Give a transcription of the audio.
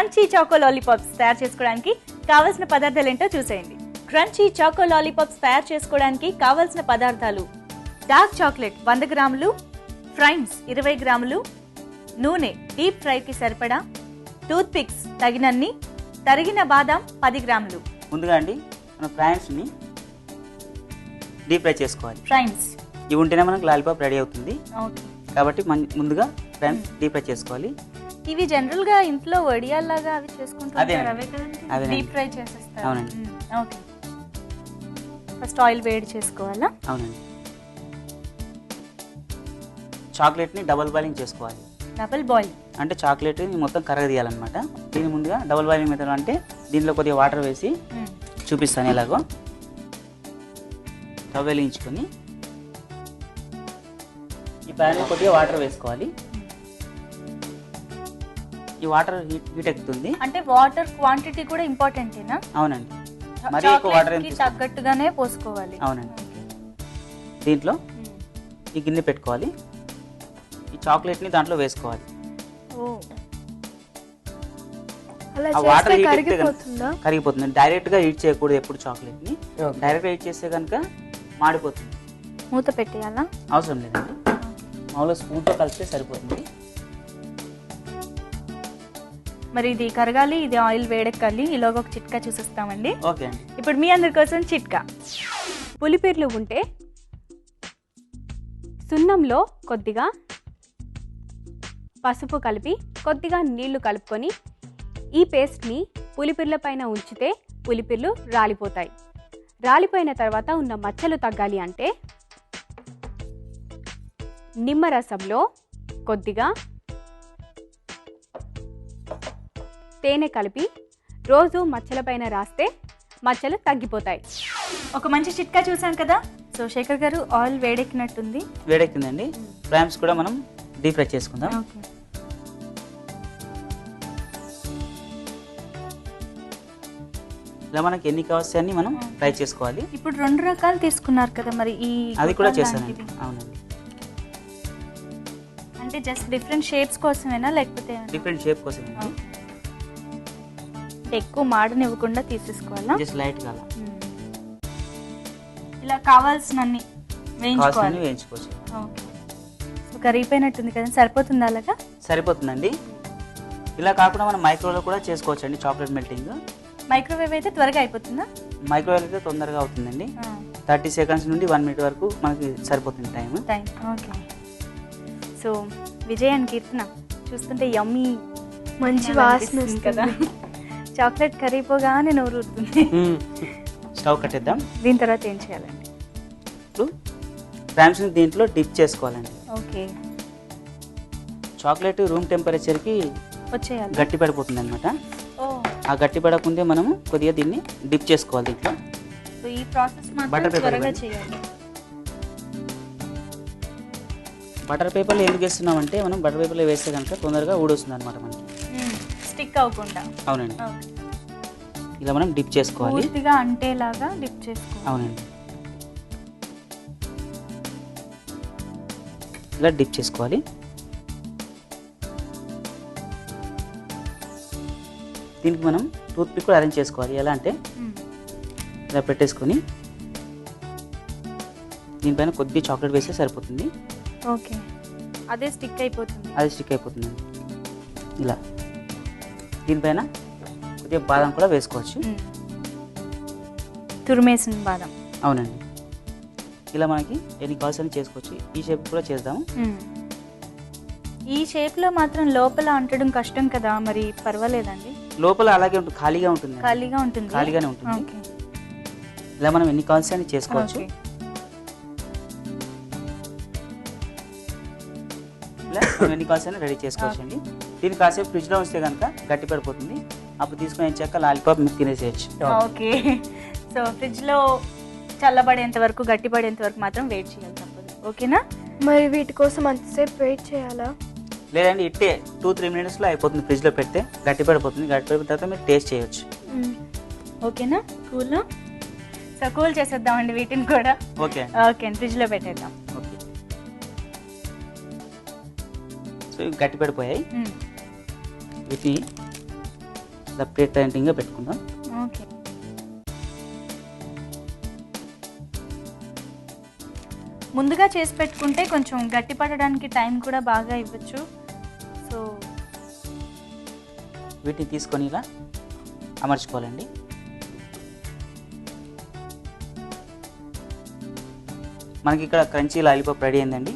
Crunchy choco lollipops తయారు చేసుకోవడానికి కావలసిన పదార్థాలు ఏంటో చూసేయండి. క్రంచీ చాకో లాలీపాప్స్ తయారు చేసుకోవడానికి కావలసిన పదార్థాలు డార్క్ చాక్లెట్ వంద గ్రాములు ఫ్రైమ్స్ ఇరవై గ్రాములు నూనె డీప్ ఫ్రైకి సరిపడా టూత్ పిక్స్ తగినన్ని తరిగిన బాదాం పది గ్రాములు. ముందుగా అండి మన ఫ్రాన్స్ని డీప్ ఫ్రై చేసుకోవాలి. ఫ్రైమ్స్. ఇవి ఉంటేనే మనకు లాలీపాప్ రెడీ అవుతుంది. కాబట్టి ముందుగా ఫ్రాన్స్ డీప్ ఫ్రై చేసుకోవాలి. ఇవి జనరల్గా ఇంట్లో వడియాల్లాగా అవి చేసుకుంటుంటారు అదే. అవే కదండి. డీప్ ఫ్రై చేసేస్తారు. అవునండి. ఓకే. ఫస్ట్ ఆయిల్ వేడి చేసుకోవాలా? అవునండి. చాక్లెట్ని డబుల్ బాయిలింగ్ చేసుకోవాలి. డబుల్ బాయిల్ అంటే చాక్లెట్ మొత్తం కరగదీయాలన్నమాట. దీని ముందుగా డబుల్ బాయిలింగ్ మెథడ్ అంటే దీంట్లో కొద్దిగా వాటర్ వేసి చూపిస్తాను ఎలాగో. స్టవ్ వెలిగించుకొని ఈ ప్యాన్ కొద్దిగా వాటర్ వేసుకోవాలి. ఈ వాటర్ హీట్ హీట్ ఎక్కుతుంది. అంటే వాటర్ క్వాంటిటీ కూడా ఇంపార్టెంటేనా అవునండి. మరీ ఎక్కువ వాటర్ ఏం తీసుకో- తగ్గట్టుగానే పోసుకోవాలి. అవునండి. దీంట్లో ఈ గిన్నె పెట్టుకోవాలి. ఈ చాక్లెట్ని దాంట్లో వేసుకోవాలి. ఓ. అలా ఆ వాటర్ చేస్తే హీట్ ఎక్కితే కనుక కరిగిపోతుందా? కరిగిపోతుంది. డైరెక్ట్గా హీట్ చేయకూడదు ఎప్పుడు చాక్లెట్ని డైరెక్ట్గా హీట్ చేస్తే కనుక మాడిపోతుంది. మూత పెట్టేయాలా? అవసరం లేదండి. మామూలుగా స్పూన్తో కలిస్తే సరిపోతుంది. మరి ఇది కరగాలి ఇది ఆయిల్ వేడెక్కాలి ఈలోగా ఒక చిట్కా చూసిస్తామండి. ఓకే ఇప్పుడు మీ అందరి కోసం చిట్కా. పులిపిర్లు ఉంటే సున్నంలో కొద్దిగా పసుపు కలిపి కొద్దిగా నీళ్ళు కలుపుకొని ఈ పేస్ట్ని పులిపిర్ల పైన ఉంచితే పులిపిర్లు రాలిపోతాయి. రాలిపోయిన తర్వాత ఉన్న మచ్చలు తగ్గాలి అంటే నిమ్మరసంలో కొద్దిగా తేనె కలిపి రోజు మచ్చలపైన రాస్తే మచ్చలు తగ్గిపోతాయి. ఒక మంచి చిట్కా చూసాం కదా? సో శేఖర్ గారు ఆయిల్ వేడెక్కినట్టుంది. వేడెక్కిందండి. ఫ్రామ్స్ కూడా మనం డీప్ ఫ్రై చేసుకుందాం. ఓకే. ఇలా మనకి ఎన్ని కావస్తాయని మనం ఫ్రై చేసుకోవాలి. ఇప్పుడు రెండు రకాలు తీసుకున్నారు కదా మరి ఈ అది కూడా లాంటిది. అవునండి. అంటే జస్ట్ డిఫరెంట్ షేప్స్ కోసమేనా లేకపోతే? డిఫరెంట్ షేప్ కోసం అండి ఓకే. అంటే ఎక్కువ మాడనివ్వకుండా తీసేసుకోవాలా? జస్ట్ అలా. మ్మ్. ఇలా కావాల్సినన్ని వేయించుకోవాలి. వేయించుకోవచ్చు. ఓకే. కరిగిపోయినట్టుంది కదా సరిపోతుంది అలాగా? సరిపోతుందండి. ఇలా కాకుండా మనం మైక్రోలో కూడా చేసుకోవచ్చు అండి చాక్లెట్ మెల్టింగ్. మైక్రోవేవ్ అయితే త్వరగా అయిపోతుందా? మైక్రోవేవ్ అయితే తొందరగా అవుతుందండి. థర్టీ సెకండ్స్ నుండి వన్ మినిట్ వరకు మనకి సరిపోతుంది time time okay. So Vijay and Keerthana చూస్తుంటే యమ్మీ మంచి వాసన వస్తుంది. కదా. చాక్లెట్ కరిగిపోగానే నోరు ఊరుతుంది స్టవ్ కట్టేద్దాం. దీని తర్వాత ఏం చేయాలండి? ఇప్పుడు ఫ్రామ్స్ని దీంట్లో డిప్ చేసుకోవాలండి. ఓకే. చాక్లెట్ రూమ్ టెంపరేచర్కి వచ్చేయాలి. గట్టి పడిపోతుంది అనమాట ఆ గట్టి పడకుంటే మనము కొద్దిగా దీన్ని డిప్ చేసుకోవాలి దీంట్లో. సో ఈ ప్రాసెస్ త్వరగా ఇవ్వండి. చేయాలి. బటర్ పేపర్లో ఎందుకు వేస్తున్నామంటే మనం బటర్ పేపర్లో వేస్తే కనుక తొందరగా ఊడొస్తుంది అనమాట మనకి స్టిక్ అవ్వకుండా. అవునండి. ఓకే. ఇలా మనం డిప్ చేసుకోవాలి. పూర్తిగా అంటేలాగా డిప్ చేసుకోవాలి. అవునండి. ఇలా డిప్ చేసుకోవాలి. దీనికి మనం టూత్ పిక్ కూడా అరేంజ్ చేసుకోవాలి. ఎలా అంటే. ఇలా పెట్టేసుకొని దీనిపైన కొద్ది చాక్లెట్ వేస్తే సరిపోతుంది. ఓకే. అదే స్టిక్ అయిపోతుంది. అది స్టిక్ అయిపోతుందండి. ఇలా. దీనిపైన కొద్దిగా బాదం కూడా వేసుకోవచ్చు. తురిమేసిన బాదం. అవునండి. ఇలా మనకి ఎన్ని కావాల్సిన చేసుకోవచ్చు. ఈ షేప్ కూడా చేద్దాము. ఈ షేప్లో మాత్రం లోపల అంటడం కష్టం కదా మరి పర్వాలేదండి. లోపల అలాగే ఉంటుంది ఖాళీగా ఉంటుంది ఖాళీగా ఉంటుంది. ఖాళీగానే ఉంటుంది. ఇలా మనం ఎన్ని కావాల్సిన చేసుకోవచ్చు. ఓకే. ఇలా ఎన్ని కావాల్సిన రెడీ చేసుకోవచ్చు అండి దీన్ని కాసేపు ఫ్రిడ్జ్లో ఉంచితే కనుక గట్టి పడిపోతుంది. అప్పుడు తీసుకొని ఏం చెక్క లాలీపాప్ మీరు తినేసేయచ్చు. ఓకే. సో ఫ్రిడ్జ్లో చల్లబడేంత వరకు గట్టిపడేంత వరకు మాత్రం వెయిట్ చేయాలి తప్పదు. ఓకేనా? మరి వీటి కోసం అంతసేపు వెయిట్ చేయాలా? లేదండి ఇట్టే టూ త్రీ మినిట్స్లో అయిపోతుంది ఫ్రిడ్జ్లో పెడితే గట్టి పడిపోతుంది గట్టి పడిపోయిన తర్వాత మీరు టేస్ట్ చేయొచ్చు. ఓకేనా? కూల్? సో కూల్ చేసేద్దామండి వీటిని కూడా. ఓకే. ఓకే ఫ్రిడ్జ్లో పెట్టేద్దాం. ఓకే. సో ఇవి గట్టి పడిపోయాయి మ్మ్. వీటిని ఇలా టైంటింగ్గా పెట్టుకుందాం. ఓకే. ముందుగా చేసి పెట్టుకుంటే కొంచెం గట్టి పడడానికి టైం కూడా బాగా ఇవ్వచ్చు. సో వీటిని తీసుకొని ఇలా అమర్చుకోవాలండి. మనకి ఇక్కడ క్రంచీ లాలీపాప్ రెడీ అయిందండి.